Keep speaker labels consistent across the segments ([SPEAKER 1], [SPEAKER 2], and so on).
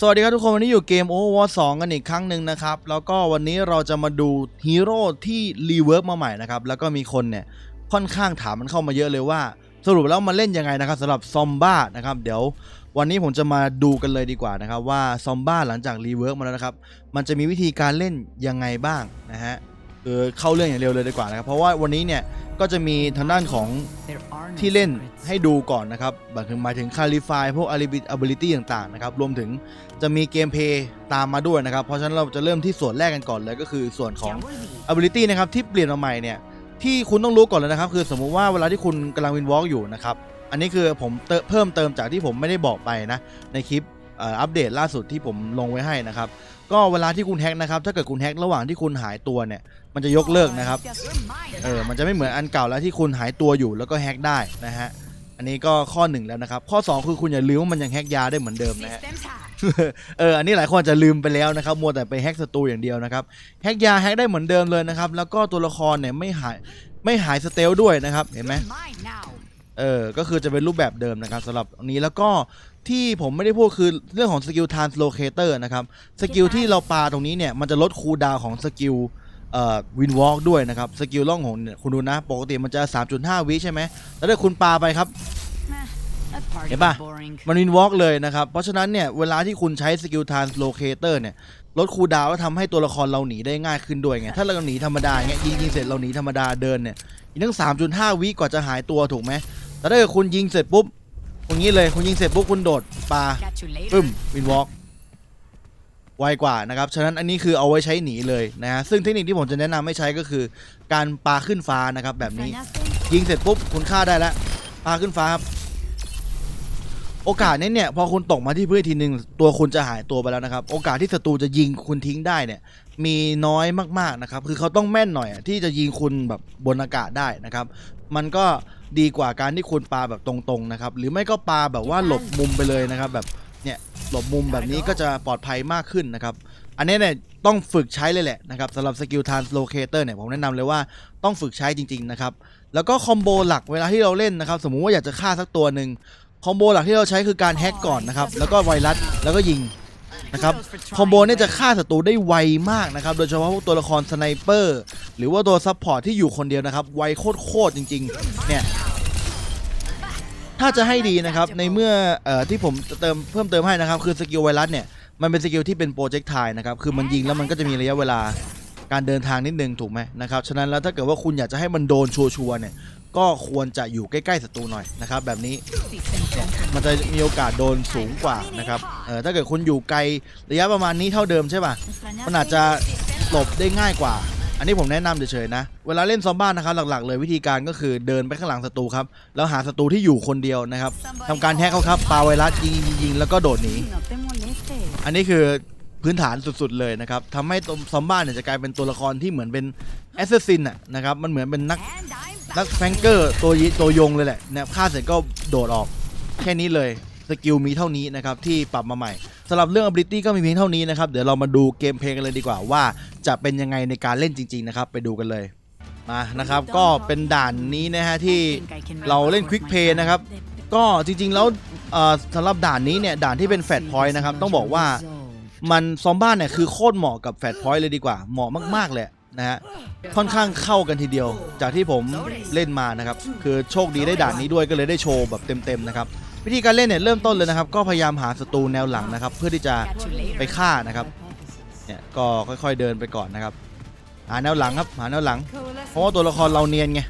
[SPEAKER 1] สวัสดีครับทุกคนวันนี้อยู่เกม Overwatch 2 กันอีกครั้งหนึ่งนะครับ แล้วก็วันนี้เราจะมาดูฮีโร่ที่รีเวิร์กมาใหม่นะครับ แล้วก็มีคนเนี่ยค่อนข้างถามมันเข้ามาเยอะเลยว่า สรุปแล้วมันเล่นยังไงนะครับสำหรับซอมบ้านะครับ เดี๋ยววันนี้ผมจะมาดูกันเลยดีกว่านะครับ ว่าซอมบ้าหลังจากรีเวิร์กมาแล้วนะครับ มันจะมีวิธีการเล่นยังไงบ้างนะฮะคือเข้าเรื่องอย่างเร็วเลยดีกว่านะครับ เพราะว่าวันนี้เนี่ยก็จะมีทางด้านของที่เล่นให้ดูก่อนนะครับหมายถึงหมายถึงคาลิฟายพวก ability ต่างๆนะครับรวมถึง จะมีเกมเพย์ตามมาด้วยนะครับ เพราะฉะนั้นเราจะเริ่มที่ส่วนแรกกันก่อนเลยก็คือส่วนของ ability นะครับที่เปลี่ยนมาใหม่เนี่ยที่คุณต้องรู้ก่อนเลยนะครับ คือสมมุติว่าเวลาที่คุณกำลังวินวอล์กอยู่นะครับ อันนี้คือผมเติมเพิ่มเติมจากที่ผมไม่ได้บอกไปนะ ในคลิปอัปเดตล่าสุดที่ผมลงไว้ให้นะครับ ก็เวลาที่คุณแฮกนะครับ ถ้าเกิดคุณแฮกระหว่างที่คุณหายตัวเนี่ย มันจะยกเลิกนะครับ เออ มันจะไม่เหมือนอันเก่าแล้วที่คุณหายตัวอยู่แล้วก็แฮกได้นะฮะ อันนี้ก็ข้อหนึ่งแล้วนะครับ ข้อ 2 คือคุณอย่าลืมว่ามันยังแฮกยาได้เหมือนเดิมนะฮะ เออ อันนี้หลายคนอาจจะลืมไปแล้วนะครับ มัวแต่ไปแฮกศัตรูอย่างเดียวนะครับ แฮกยาแฮกได้เหมือนเดิมเลยนะครับ แล้วก็ตัวละครเนี่ยไม่หายไม่หายสเตลด้วยนะครับ เห็นไหมเออ ก็คือจะเป็นรูปแบบเดิมนะครับสำหรับอันนี้แล้วก็ที่ผมไม่ได้พูดคือเรื่องของสกิล translocator นะครับ สกิลที่เราปาตรงนี้เนี่ยมันจะลดคูลดาวน์ของสกิลเอ่อ วินวอล์กด้วยนะครับสกิลล่องหนเนี่ยคุณดูนะ ปกติมันจะ 3.5 วิใช่ไหมแล้วถ้าคุณปาไปครับเห็นปะมันวินวอล์กเลยนะครับ เพราะฉะนั้นเนี่ย เวลาที่คุณใช้สกิล translocator เนี่ยลดคูลดาวน์แล้วทำให้ตัวละครเราหนีได้ง่ายขึ้นด้วยไงถ้าเราหนีธรรมดาอย่างเงี้ยยิงยิงเสร็จเราหนีธรรมดาเดินเนี่ยอีกตั้ง 3.5 วิกว่าจะหายตัวถูกไหมแต่ถ้าเกิดคุณยิงเสร็จปุ๊บอย่างนี้เลยคุณยิงเสร็จปุ๊บคุณโดดปาปึ้มวินวอล์ก ไวกว่านะครับฉะนั้นอันนี้คือเอาไว้ใช้หนีเลยนะฮะซึ่งเทคนิคที่ผมจะแนะนำให้ใช้ก็คือ การปาขึ้นฟ้านะครับแบบนี้ ยิงเสร็จปุ๊บคุณฆ่าได้แล้วปาขึ้นฟ้าครับโอกาสนี้เนี่ยพอคุณตกมาที่พื้นทีหนึ่งตัวคุณจะหายตัวไปแล้วนะครับ โอกาสที่ศัตรูจะยิงคุณทิ้งได้เนี่ย มีน้อยมากๆนะครับ คือเขาต้องแม่นหน่อยอะที่จะยิงคุณแบบบนอากาศได้นะครับ มันก็ดีกว่าการที่คุณปาแบบตรงๆนะครับ หรือไม่ก็ปาแบบว่าหลบมุมไปเลยนะครับ แบบ เนี่ยหลบมุมแบบนี้ก็จะปลอดภัยมากขึ้นนะครับ อันนี้เนี่ยต้องฝึกใช้เลยแหละนะครับสำหรับสกิล translocator เนี่ยผมแนะนำเลยว่าต้องฝึกใช้จริง ๆ นะครับ แล้วก็คอมโบหลักเวลาที่เราเล่นนะครับ สมมุติว่าอยากจะฆ่าสักตัวหนึ่งคอมโบหลักที่เราใช้คือการแฮกก่อนนะครับแล้วก็ไวรัสแล้วก็ยิงนะครับคอมโบเนี่ยจะฆ่าศัตรูได้ไวมากนะครับ โดยเฉพาะพวกตัวละครสไนเปอร์หรือว่าตัวซัพพอร์ตที่อยู่คนเดียวนะครับ ไวโคตรๆจริง ๆ เนี่ย ถ้าจะให้ดีนะครับในเมื่อเอ่อที่ผมจะเติมเพิ่มเติมให้นะครับคือสกิลไวรัสเนี่ยมันเป็นสกิลที่เป็นโปรเจกต์ไทนะครับคือมันยิงแล้วมันก็จะมีระยะเวลาการเดินทางนิดนึงถูกไหมนะครับฉะนั้นแล้วถ้าเกิดว่าคุณอยากจะให้มันโดนชัวร์ๆเนี่ยก็ควรจะอยู่ใกล้ๆศัตรูหน่อยนะครับแบบนี้มันจะมีโอกาสโดนสูงกว่านะครับเออถ้าเกิดคุณอยู่ไกลระยะประมาณนี้เท่าเดิมใช่ป่ะมันอาจจะหลบได้ง่ายกว่า อันนี้ผมแนะนำเฉยๆนะ เวลาเล่นซอมบ้านนะครับหลักๆ เลยวิธีการก็คือเดินไปข้างหลังศัตรูครับ แล้วหาศัตรูที่อยู่คนเดียวนะครับทำการแฮกเขาครับปาไวรัสยิงยิงแล้วก็โดดหนี อันนี้คือพื้นฐานสุดๆเลยนะครับทำให้ตัวซอมบ้านเนี่ยจะกลายเป็นตัวละครที่เหมือนเป็นแอสซัสซินอะนะครับ มันเหมือนเป็นนักนักแฟงเกอร์ตัวยิตัวยงเลยแหละเนี่ยฆ่าเสร็จก็โดดออกแค่นี้เลย สกิลมีเท่านี้นะครับที่ปรับมาใหม่สำหรับเรื่อง ability ก็มีเพียงเท่านี้นะครับเดี๋ยวเรามาดูเกมเพลย์กันเลยดีกว่าว่าจะเป็นยังไงในการเล่นจริง ๆ นะครับ ไปดูกันเลยมานะครับก็เป็นด่านนี้นะฮะที่เราเล่น Quick Play นะครับก็จริงๆแล้วเอ่อสำหรับด่านนี้เนี่ยด่านที่เป็นแฟตพอยต์นะครับต้องบอกว่ามันซอมบ้านเนี่ยคือโคตรเหมาะกับแฟตพอยต์เลยดีกว่าเหมาะมากๆเลยนะฮะค่อนข้างเข้ากันทีเดียว จากที่ผมเล่นมานะครับ คือโชคดีได้ด่านนี้ด้วยก็เลยได้โชว์แบบเต็มๆนะครับ วิธีการเล่นเนี่ยเริ่มต้นเลยนะครับ ก็พยายามหาศัตรูแนวหลังนะครับ เพื่อที่จะไปฆ่านะครับเนี่ยก็ค่อยๆเดินไปก่อนนะครับ หาแนวหลังครับหาแนวหลัง เพราะว่าตัวละครเราเนียนไง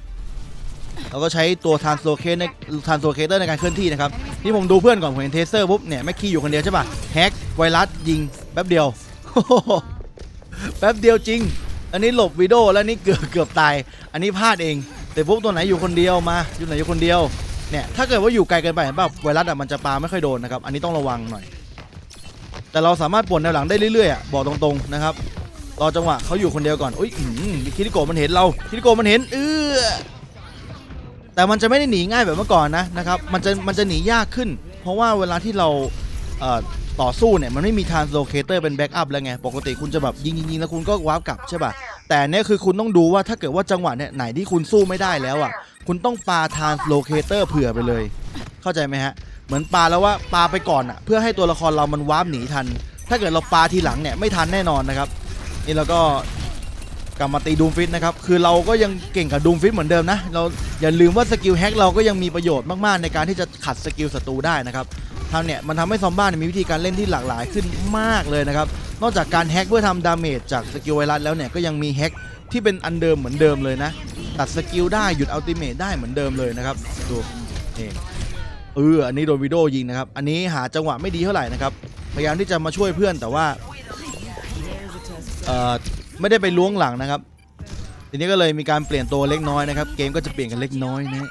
[SPEAKER 1] เราก็ใช้ตัว translocate ใน translator ในการเคลื่อนที่นะครับที่ผมดูเพื่อนก่อนผมเห็นเทเซอร์ปุ๊บเนี่ยแม็กคีอยู่คนเดียวใช่ป่ะแฮกไวรัสยิงแป๊บเดียวแป๊บเดียวจริง อันนี้หลบวิดีโอแล้วนี่เกือบเกือบตาย อันนี้พลาดเอง แต่ปุ๊บตัวไหนอยู่คนเดียวมาอยู่ไหนอยู่คนเดียว เนี่ยถ้าเกิดว่าอยู่ไกลเกินไปเห็นป่ะไวรัสอะมันจะปาไม่ค่อยโดนนะครับอันนี้ต้องระวังหน่อย แต่เราสามารถป่วนแนวหลังได้เรื่อยๆอะบอกตรงๆนะครับรอจังหวะเขาอยู่คนเดียวก่อนอุ้ยอื้อหือคิริโกะมันเห็นเราคิริโกะมันเห็นเออแต่มันจะไม่ได้หนีง่ายแบบเมื่อก่อนนะนะครับมันจะมันจะหนียากขึ้น เพราะว่าเวลาที่เราเอ่อต่อสู้เนี่ยมันไม่มี translocator เป็นแบ็กอัพแล้วไงปกติคุณจะแบบยิงยิงๆแล้วคุณก็วาร์ปกลับใช่ป่ะแต่เนี่ยคือคุณต้องดูว่าถ้าเกิดว่าจังหวะเนี่ยไหนที่คุณสู้ไม่ได้แล้วอะ คุณต้องปา translocator เผื่อไปเลย เข้าใจไหมฮะ เหมือนปาแล้วว่าปาไปก่อนอะเพื่อให้ตัวละครเรามันวาร์ปหนีทัน ถ้าเกิดเราปาทีหลังเนี่ยไม่ทันแน่นอนนะครับ นี่เราก็กลับมาตีดูมฟิตนะครับ คือเราก็ยังเก่งกับดูมฟิตเหมือนเดิมนะ เราอย่าลืมว่าสกิลแฮกเราก็ยังมีประโยชน์มากๆ ในการที่จะขัดสกิลศัตรูได้นะครับทางเนี่ยมันทำให้ซอมบ้านมีวิธีการเล่นที่หลากหลายขึ้นมากเลยนะครับ นอกจากการแฮกเพื่อทำดาเมจจากสกิลไวรัสแล้วเนี่ยก็ยังมีแฮกที่เป็นอันเดิมเหมือนเดิมเลยนะ ตัดสกิลได้หยุดอัลติเมทได้เหมือนเดิมเลยนะครับดูนี่เอออันนี้โดนวิโดยิงนะครับ อันนี้หาจังหวะไม่ดีเท่าไหร่นะครับ พยายามที่จะมาช่วยเพื่อนแต่ว่าเอ่อไม่ได้ไปล้วงหลังนะครับ ทีนี้ก็เลยมีการเปลี่ยนตัวเล็กน้อยนะครับ เกมก็จะเปลี่ยนกันเล็กน้อยนะ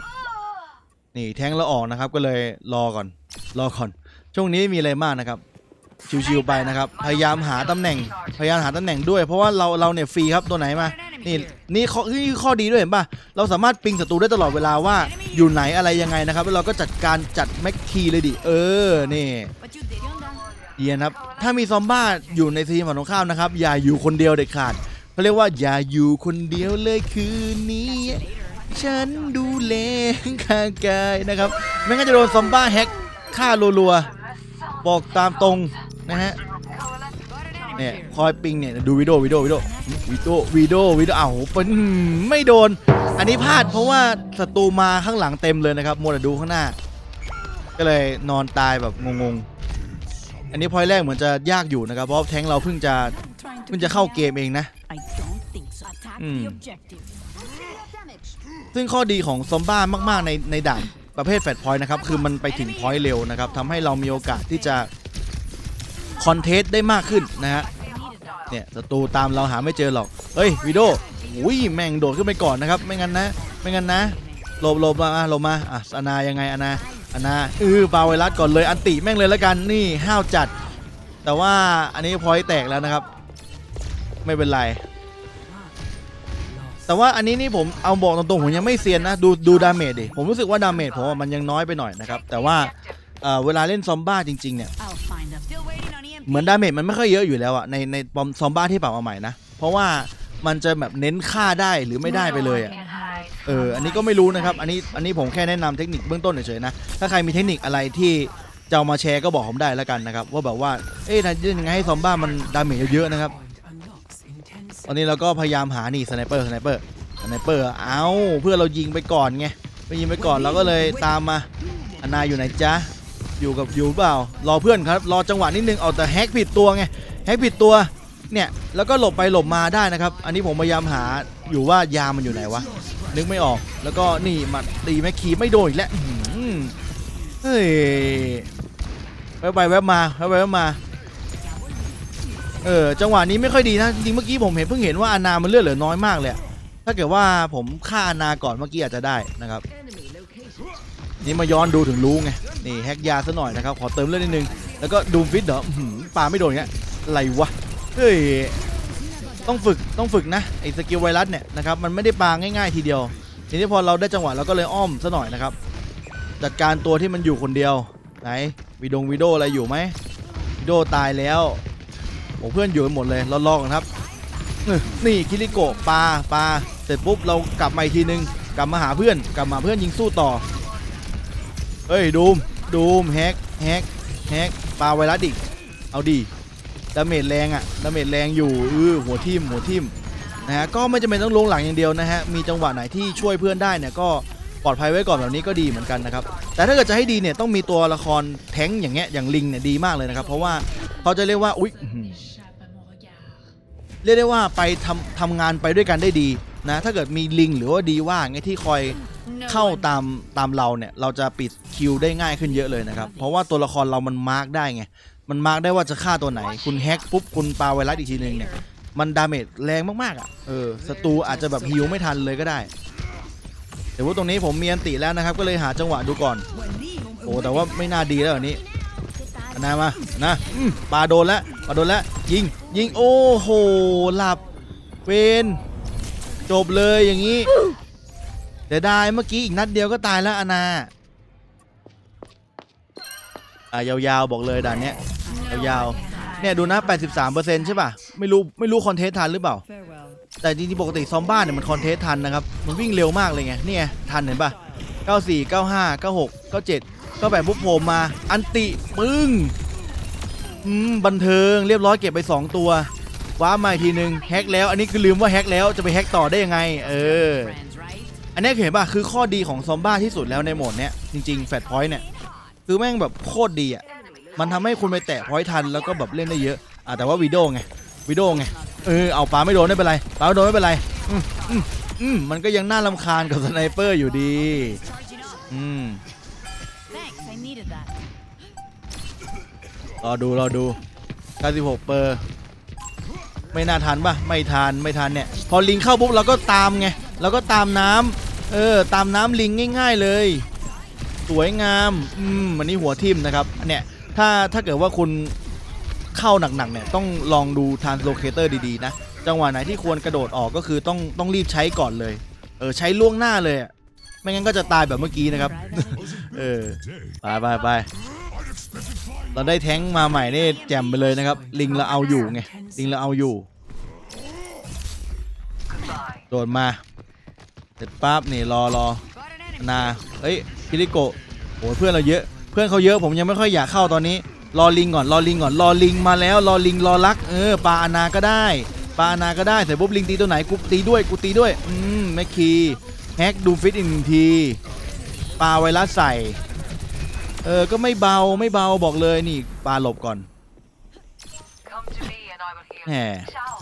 [SPEAKER 1] นี่แทงแล้วออกนะครับก็เลยรอก่อน รอก่อน ช่วงนี้มีอะไรมากนะครับชิวๆไปนะครับ พยายามหาตำแหน่ง พยายามหาตำแหน่งด้วย เพราะว่าเราเราเนี่ยฟรีครับตัวไหนมา นี่นี่ข้อนี่คือข้อดีด้วยเห็นป่ะ เราสามารถปิงศัตรูได้ตลอดเวลาว่าอยู่ไหนอะไรยังไงนะครับ แล้วเราก็จัดการจัดแม็กทีเลยดิ เออ นี่เยียนครับ ถ้ามีซอมบ้าอยู่ในทีมฝั่งตรงข้ามนะครับ อย่าอยู่คนเดียวเด็ดขาดเขาเรียกว่าอย่าอยู่คนเดียวเลยคืนนี้ ฉันดูแลข้างกายนะครับ ไม่งั้นจะโดนซอมบ้าแฮกฆ่ารัวๆ บอกตามตรงนะฮะ เนี่ยคอยปิงเนี่ยดูวิดีโอวิดีโอวิดีโอวิดีโอวิดีโอวิดีโออ้าวเป็นไม่โดน อันนี้พลาดเพราะว่าศัตรูมาข้างหลังเต็มเลยนะครับมัวแต่ดูข้างหน้า ก็เลยนอนตายแบบงงๆ อันนี้พอยแรกเหมือนจะยากอยู่นะครับเพราะแทงค์เราเพิ่งจะเพิ่งจะเข้าเกมเองนะ
[SPEAKER 2] I don't think so. Attack
[SPEAKER 1] Hmm.
[SPEAKER 2] the objective.
[SPEAKER 1] ซึ่งข้อดีของซอมบ้ามากๆในในด่านประเภทแฟตพอยต์นะครับคือมันไปถึงพอยต์เร็วนะครับทำให้เรามีโอกาสที่จะ คอนเทสได้มากขึ้นนะฮะเนี่ยศัตรูตามเราหาไม่เจอหรอกเฮ้ยวิโดอุ้ยแม่งโดดขึ้นไปก่อนนะครับ ไม่งั้นนะ ไม่งั้นนะหลบหลบมาหลบมาอะอนายังไงอนาอนาเออปาไวรัสก่อนเลยอันติแม่งเลยแล้วกันนี่ห้าวจัด แต่ว่าอันนี้พอยแตกแล้วนะครับ ไม่เป็นไร แต่ว่าอันนี้นี่ผมเอาบอกตรงๆผมยังไม่เซียนนะดูดูดาเมจดิผมรู้สึกว่าดาเมจผมมันยังน้อยไปหน่อยนะครับแต่ว่าเอ่อเวลาเล่นซอมบ้าจริงๆเนี่ย
[SPEAKER 2] I'll find them. Still waiting on EMP.
[SPEAKER 1] เหมือนดาเมจมันไม่ค่อยเยอะอยู่แล้วอะในในบอมซอมบ้าที่ปรับมาใหม่นะ เพราะว่ามันจะแบบเน้นค่าได้หรือไม่ได้ไปเลยอะเอออันนี้ก็ไม่รู้นะครับ อันนี้อันนี้ผมแค่แนะนำเทคนิคเบื้องต้นเฉยๆนะ ถ้าใครมีเทคนิคอะไรที่จะเอามาแชร์ก็บอกผมได้แล้วกันนะครับ ว่าแบบว่าเอ๊ะทำยังไงให้ซอมบ้ามันดาเมจเยอะๆนะครับ ตอนนี้เราก็พยายามหานี่สไนเปอร์สไนเปอร์สไนเปอร์เอาเพื่อเรายิงไปก่อนไงไปยิงไปก่อนเราก็เลยตามมาอนาอยู่ไหนจ๊ะ อยู่กับอยู่เปล่า รอเพื่อนครับ รอจังหวะนิดนึงเอาแต่แฮกผิดตัวไงแฮกผิดตัวเนี่ยแล้วก็หลบไปหลบมาได้นะครับ อันนี้ผมพยายามหาอยู่ว่ายามันอยู่ไหนวะนึกไม่ออกแล้วก็นี่มาตีแม็กคีไม่โดนอีกแล้วเฮ้ยแวบไปแวบมาแวบไปแวบมาเออจังหวะนี้ไม่ค่อยดีนะจริงเมื่อกี้ผมเห็นเพิ่งเห็นว่าอานามันเลือดเหลือน้อยมากเลยถ้าเกิดว่าผมฆ่าอานาก่อนเมื่อกี้อาจจะได้นะครับ นี่มาย้อนดูถึงรู้ไงนี่แฮกยาซะหน่อยนะครับขอเติมเลือดนิดนึงแล้วก็ดูมฟิตเหรออื้อหือปาไม่โดนเงี้ยอะไรวะเฮ้ยต้องฝึกต้องฝึกนะไอ้สกิลไวรัสเนี่ยนะครับมันไม่ได้ปาง่ายๆทีเดียว ทีนี้พอเราได้จังหวะเราก็เลยอ้อมซะหน่อยนะครับจัดการตัวที่มันอยู่คนเดียวไหนวีดงวีโดอะไรอยู่ไหมวีโดตายแล้วโอ้เพื่อนอยู่หมดเลยเราลอกกันครับเนี่คิริโกะปลาปลาเสร็จปุ๊บเรากลับมาอีกทีนึงกลับมาหาเพื่อนกลับมาเพื่อนยิงสู้ต่อ เฮ้ยดูมดูมแฮกแฮกแฮกปลาไวรัสอีกเอาดีดาเมจแรงอะดาเมจแรงอยู่เออหัวทิ่มหัวทิ่มนะฮะก็ไม่จำเป็นต้องลงหลังอย่างเดียวนะฮะมีจังหวะไหนที่ช่วยเพื่อนได้เนี่ยก็ปลอดภัยไว้ก่อนแบบนี้ก็ดีเหมือนกันนะครับแต่ถ้าเกิดจะให้ดีเนี่ยต้องมีตัวละครแท้งอย่างเงี้ยอย่างลิงเนี่ยดีมากเลยนะครับเพราะว่าเขาจะเรียกว่าอุ๊ยเรียกได้ว่าไปทำทำงานไปด้วยกันได้ดี นะถ้าเกิดมีลิงหรือว่าดีว่าไงที่คอย
[SPEAKER 2] No
[SPEAKER 1] เข้า
[SPEAKER 2] one
[SPEAKER 1] ตามตามเราเนี่ยเราจะปิดคิวได้ง่ายขึ้นเยอะเลยนะครับ เพราะว่าตัวละครเรามันมาร์กได้ไง มันมาร์กได้ว่าจะฆ่าตัวไหน คุณแฮกปุ๊บคุณปาไวรัสอีกทีนึงเนี่ยมันดาเมจแรงมากๆอะเออศัตรูอาจจะแบบฮิวไม่ทันเลยก็ได้แต่ว่าตรงนี้ผมมีอันติแล้วนะครับ ก็เลยหาจังหวะดูก่อน โอ้แต่ว่าไม่น่าดีแล้วอันนี้อันนามานะอืมปาโดนแล้วปาโดนแล้วยิงยิงโอ้โหหลับเวน จบเลยอย่างนี้เดี๋ยวได้เมื่อกี้อีกนัดเดียวก็ตายแล้วอานาอะยาวๆบอกเลยด่านเนี้ยยาวๆเนี่ยดูนะ 83%ใช่ป่ะ ไม่รู้ไม่รู้คอนเทสทันหรือเปล่า แต่จริงๆปกติซอมบ้านเนี่ยมันคอนเทสทันนะครับ มันวิ่งเร็วมากเลยไงนี่ยทันเห็นป่ะ 94 95 96 97ก็แบบปุ๊บโผล่มา อันติปึ้งอืมบันเทิงเรียบร้อยเก็บไป 2 ตัว ว้ามาอีกทีนึงแฮกแล้ว อันนี้คือลืมว่าแฮกแล้วจะไปแฮกต่อได้ยังไง เออ อันนี้เห็นป่ะคือข้อดีของซอมบ้าที่สุดแล้วในโหมดเนี้ยจริงๆแฟตพอยต์เนี่ยคือแม่งแบบโคตรดีอะมันทำให้คุณไปแตะพอยต์ทันแล้วก็แบบเล่นได้เยอะอะแต่ว่าวิดีโอไงวิดีโอไงเออเอาปลาไม่โดนไม่เป็นไรปลาไม่โดนไม่เป็นไรอืมอืมอืมมันก็ยังน่ารำคาญกับสไนเปอร์อยู่ดีอืมรอดูรอดู96เปอร์ ไม่น่าทันป่ะไม่ทันไม่ทันเนี่ยพอลิงเข้าปุ๊บเราก็ตามไงเราก็ตามน้ำเออตามน้ำลิงง่าย ๆเลย สวยงามอืมวันนี้หัวทิ่มนะครับอันเนี้ยถ้าถ้าเกิดว่าคุณเข้าหนักๆเนี่ยต้องลองดู translocator ดีๆนะจังหวะไหนที่ควรกระโดดออกก็คือต้องต้องรีบใช้ก่อนเลย เออใช้ล่วงหน้าเลย ไม่งั้นก็จะตายแบบเมื่อกี้นะครับ เออ ไปไปไป เราได้แท้งมาใหม่นี่แจ่มไปเลยนะครับ ลิงเราเอาอยู่ไง ลิงเราเอาอยู่ โดดมา เสร็จปั๊บนี่รอรอนาเอ้ยคิริโกะโอ้เพื่อนเราเยอะ เพื่อนเขาเยอะผมยังไม่ค่อยอยากเข้าตอนนี้ รอลิงก่อน รอลิงก่อน รอลิงมาแล้ว รอลิงรอลัก เออปลาอนาก็ได้ ปลาอนาก็ได้เสร็จปุ๊บลิงตีตัวไหนกูตีด้วย กูตีด้วย อืมแม็กคีแฮกดูฟิตอีกหนึ่งที ปลาไวรัสใส่ เออ ก็ไม่เบาไม่เบาบอกเลยนี่ปลาหลบก่อน
[SPEAKER 3] Come to me and I will heal.
[SPEAKER 1] แหม
[SPEAKER 3] Ciao.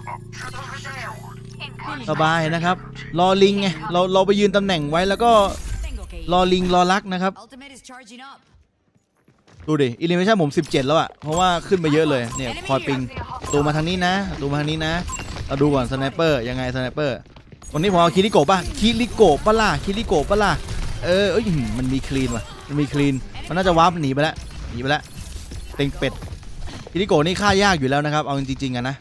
[SPEAKER 1] สบายนะครับ รอลิงไง เราเราไปยืนตำแหน่งไว้แล้วก็
[SPEAKER 2] Think okay.
[SPEAKER 1] รอลิงรอลักนะครับ
[SPEAKER 2] Ultimate is charging up.
[SPEAKER 1] ดูดิอิลิเมชันผม 17 แล้วอะเพราะว่าขึ้นมาเยอะเลย เนี่ยคอยปิงตูมาทางนี้นะตูมาทางนี้นะ เราดูก่อนสไนเปอร์ยังไงสไนเปอร์วันนี้ผมเอาคิริโกะป่ะ คิริโกะปะล่ะ คิริโกะปะล่ะ เออเอ้ยมันมีคลีนว่ะ มันมีคลีน มันน่าจะวาร์ปหนีไปแล้วหนีไปแล้วเต็งเป็ดคิริโกนี่ฆ่ายากอยู่แล้วนะครับ เอาจริงๆอะนะ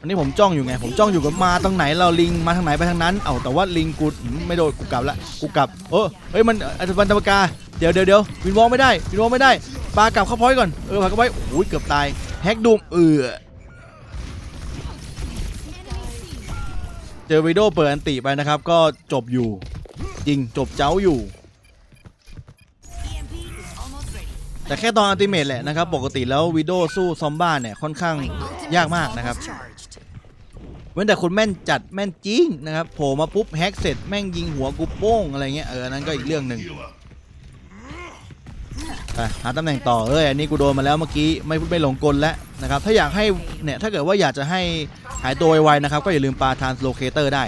[SPEAKER 1] อันนี้ผมจ้องอยู่ไง ผมจ้องอยู่กับมาตรงไหนเราลิงมาทางไหนไปทางนั้น เอาแต่ว่าลิงกูไม่โดนกูกลับละกูกลับโอ้เฮ้ยมันอัตบันตปากาเดี๋ยวเดี๋ยวเดี๋ยววินวอลไม่ได้วินวอลไม่ได้ปลากลับเข้าพอยก่อนเออปลากลับไว้โอ้ยเกือบตายแฮกดูมเออเจอวิดีโอเปิดอันติไปนะครับ ก็จบอยู่ จริงจบเจ้าอยู่ แต่แค่ตอนอัลติเมทแหละนะครับ ปกติแล้ววิดโอสู้ซอมบ้าเนี่ยค่อนข้างยากมากนะครับ เว้นแต่คุณแม่นจัดแม่นจริงนะครับโผล่มาปุ๊บแฮกเสร็จแม่งยิงหัวกูโป้งอะไรเงี้ยเอออันนั้นก็อีกเรื่องหนึ่งไปหาตำแหน่งต่อเอ้ยอันนี้กูโดนมาแล้วเมื่อกี้ไม่ไม่หลงกลแล้วนะครับ ถ้าอยากให้เนี่ยถ้าเกิดว่าอยากจะให้หายตัวไวๆนะครับ ก็อย่าลืมปาทานสโลเคเตอร์ได้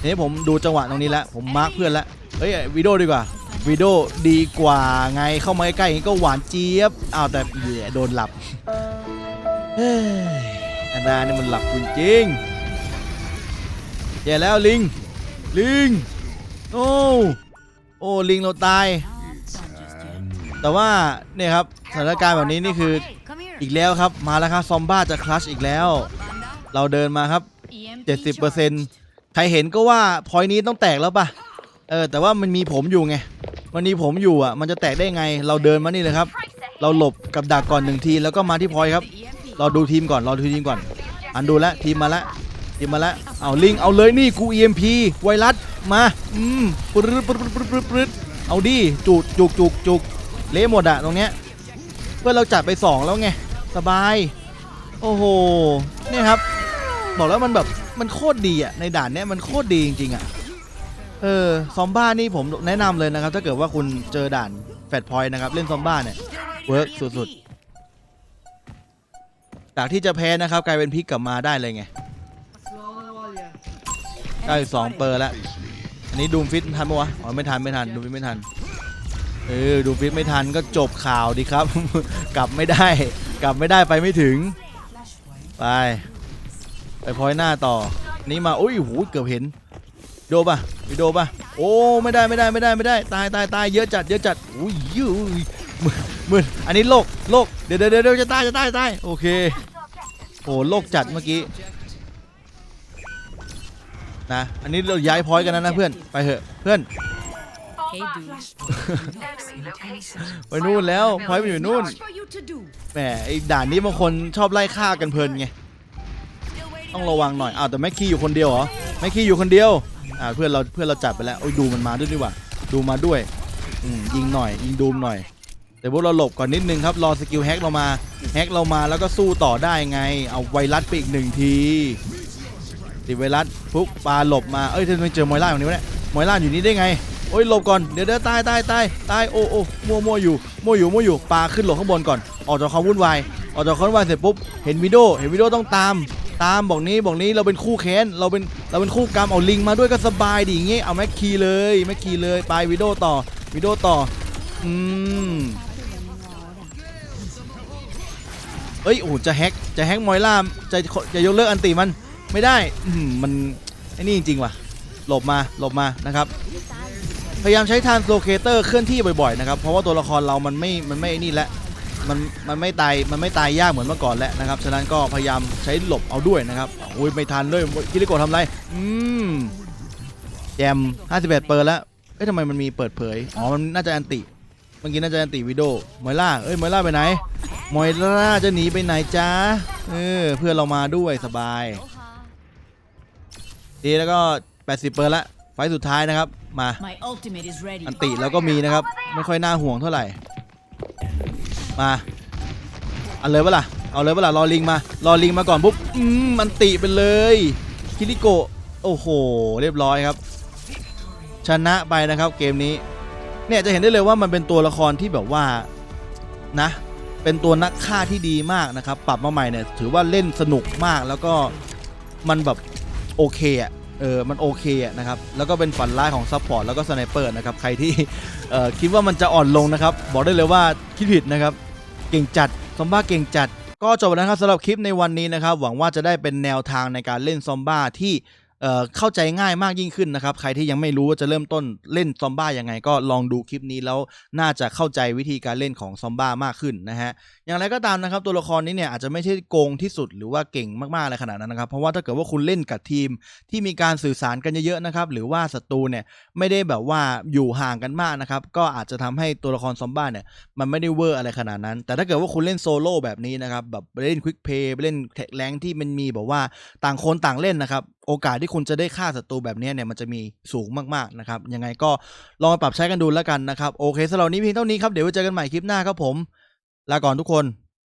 [SPEAKER 1] ทีนี้ผมดูจังหวะตรงนี้แล้วผมมาร์คเพื่อนแล้วเฮ้ยวิดีโอดีกว่า วิดีโอดีกว่าไงเข้ามาใกล้ๆอย่างนี้ก็หวานเจี๊ยบอ้าวแต่เหี้ยโดนหลับเฮ้ยอันนานี่มันหลับจริงๆแย่แล้วลิง ลิง โอ้โอ้ลิงเราตาย แต่ว่าเนี่ยครับสถานการณ์แบบนี้นี่คืออีกแล้วครับมาแล้วครับซอมบ้าจะคลัชอีกแล้ว เราเดินมาครับ 70%ใครเห็นก็ว่าพอยนี้ต้องแตกแล้วป่ะ เออแต่ว่ามันมีผมอยู่ไงมันมีผมอยู่อะ มันจะแตกได้ไง เราเดินมานี่เลยครับ เราหลบกับดักก่อนหนึ่งทีแล้วก็มาที่พอยครับ
[SPEAKER 2] The EMP.
[SPEAKER 1] รอดูทีมก่อนเรอดูทีมก่อน อันดูแลทีมมาแล้วทีมมาแล้วเอาลิงเอาเลยนี่กู EMP ไวรัสมาอืมปรึ๊ดปรึ๊ดปรึ๊ดปรึ๊ดปรึ๊ดเอาดิจุกจุกจุกจุกเละหมดอะตรงเนี้ยเพื่อเราจัดไปสองแล้วไงสบาย โอ้โหเนี่ยครับ บอกแล้วมันแบบมันโคตรดีอะในด่านเนี้ยมันโคตรดีจริงๆอะ เออซอมบ้านี่ผมแนะนำเลยนะครับ ถ้าเกิดว่าคุณเจอด่านแฟตพอยต์นะครับ เล่นซอมบ้าเนี่ย
[SPEAKER 2] Still waiting on
[SPEAKER 1] Work
[SPEAKER 2] EMP.
[SPEAKER 1] สุดๆจากที่จะแพ้นะครับ กลายเป็นพลิกกลับมาได้เลยไงได้สองเปอร์แล้ว อันนี้ดูมฟิตทันปะวะอ๋อไม่ทันไม่ทันดูมฟิตไม่ทัน เออดูมฟิตไม่ทันก็จบข่าวดีครับ กลับไม่ได้ กลับไม่ได้ไปไม่ถึง ไป ไปพอยหน้าต่อ นี่มาโอ้ยหูเกือบเห็น วิดีโอป่ะวิดีโอป่ะโอ้ไม่ได้ไม่ได้ไม่ได้ไม่ได้ ตายตายตายเยอะจัดเยอะจัดอุ้ยยืยมือมืออันนี้โลกโลกเดี๋ยวเดี๋ยวเดี๋ยวจะตายจะตายจะตายโอเคโอ้โลกจัดเมื่อกี้นะอันนี้เราย้ายพอยต์กันนะนะเพื่อนไปเถอะเพื่อน
[SPEAKER 2] Hey, dude.
[SPEAKER 1] ไปนู่นแล้วพอยต์มันอยู่นู่น
[SPEAKER 2] For you to do.
[SPEAKER 1] แหมไอ้ด่านนี้บางคนชอบไล่ฆ่ากันเพลินไง ต้องระวังหน่อยอ้าวแต่แม็กกี้อยู่คนเดียวเหรอแม็กกี้อยู่คนเดียว อ่าเพื่อนเราเพื่อนเราจัดไปแล้วโอ้ยดูมันมาด้วยดีกว่าดูมาด้วยอืมยิงหน่อย ยิงดูมหน่อย แต่พวกเราหลบก่อนนิดนึงครับรอสกิลแฮกเรามาแฮกเรามาแล้วก็สู้ต่อได้ไง เอาไวรัสไปอีกหนึ่งทีติดไวรัสปุ๊บปลาหลบมาเอ้ยทำไมเจอมอยล่าแบบนี้วะเนี่ยมอยล่าอยู่นี่ได้ไงโอ้ยหลบก่อนเดี๋ยวเดี๋ยวตายตายตายตายโอ้โอ้มัวมัวอยู่มัวอยู่มัวอยู่ปลาขึ้นหลบข้างบนก่อน ออกจากความวุ่นวายออกจากความวุ่นวายเสร็จปุ๊บเห็นวิดีโอเห็นวิดีโอต้องตาม ตามบอกนี้บอกนี้เราเป็นคู่แค้นเราเป็นเราเป็นคู่กรรมเอาลิงมาด้วยก็สบายดีอย่างเงี้ยเอาแม็กคีเลยแม็กคีเลยไปวิดโอต่อวิดโอต่ออืมเอ้ยโอ้จะแฮกจะแฮกมอยล่าจะจะยกเลิกอันติมันไม่ได้อื้อหือมันไอ้นี่จริงๆว่ะหลบมาหลบมานะครับพยายามใช้ทานโลเคเตอร์เคลื่อนที่บ่อยๆนะครับเพราะว่าตัวละครเรามันไม่มันไม่นี่แหละ มันมันไม่ตายมันไม่ตายยากเหมือนเมื่อก่อนแล้วนะครับฉะนั้นก็พยายามใช้หลบเอาด้วยนะครับโอ้ยไม่ทันเลยคิริโกะทำไรอืมแจม51 เปิดแล้วเอ้ยทำไมมันมีเปิดเผยอ๋อมันน่าจะอันติเมื่อกี้น่าจะอันติวิดีโอมอยล่าเอ้ยมอยล่าไปไหนมอยล่าจะหนีไปไหนจ้าเออเพื่อนเรามาด้วยสบายดีแล้วก็ 80 เปิดละไฟสุดท้ายนะครับมาอันติแล้วก็มีนะครับไม่ค่อยน่าห่วงเท่าไหร่ มาเอันเลยปะล่ะเอาเลยปะล่ะรอลิงมารอลิงมาก่อนปุ๊บอืมอันติไปเลยคิริโกะโอ้โห เรียบร้อยครับ ชนะไปนะครับเกมนี้ เนี่ยจะเห็นได้เลยว่ามันเป็นตัวละครที่แบบว่านะ เป็นตัวนักฆ่าที่ดีมากนะครับ ปรับมาใหม่เนี่ยถือว่าเล่นสนุกมากแล้วก็มันแบบโอเคอะ เออมันโอเคอะนะครับ แล้วก็เป็นฝันร้ายของซัพพอร์ตแล้วก็สไนเปอร์นะครับ ใครที่เอ่อคิดว่ามันจะอ่อนลงนะครับ บอกได้เลยว่าคิดผิดนะครับ เก่งจัดซอมบ้าเก่งจัด ก็จบแล้วครับสำหรับคลิปในวันนี้นะครับ หวังว่าจะได้เป็นแนวทางในการเล่นซอมบ้าที่ เอ่อเข้าใจง่ายมากยิ่งขึ้นนะครับ ใครที่ยังไม่รู้ว่าจะเริ่มต้นเล่นซอมบ้ายังไง ก็ลองดูคลิปนี้แล้วน่าจะเข้าใจวิธีการเล่นของซอมบ้ามากขึ้นนะฮะอย่างไรก็ตามนะครับตัวละครนี้เนี่ยอาจจะไม่ใช่โกงที่สุดหรือว่าเก่งมากๆอะไรขนาดนั้นนะครับ เพราะว่าถ้าเกิดว่าคุณเล่นกับทีมที่มีการสื่อสารกันเยอะๆนะครับหรือว่าศัตรูเนี่ยไม่ได้แบบว่าอยู่ห่างกันมากนะครับก็อาจจะทำให้ตัวละครซอมบ้าเนี่ยมันไม่ได้เวอร์อะไรขนาดนั้น แต่ถ้าเกิดว่าคุณเล่นโซโล่แบบนี้นะครับแบบเล่นควิกเพย์เล่นแรงที่มันมีแบบว่าต่างคนต่างเล่นนะครับ โอกาสที่คุณจะได้ฆ่าศัตรูแบบนี้เนี่ยมันจะมีสูงมากๆนะครับยังไงก็ลองปรับใช้กันดูแล้วกันนะครับโอเคสำหรับนี้เพียงเท่านี้ครับเดี๋ยวไว้เจอกันใหม่คลิปหน้าครับผมลาก่อนทุกคน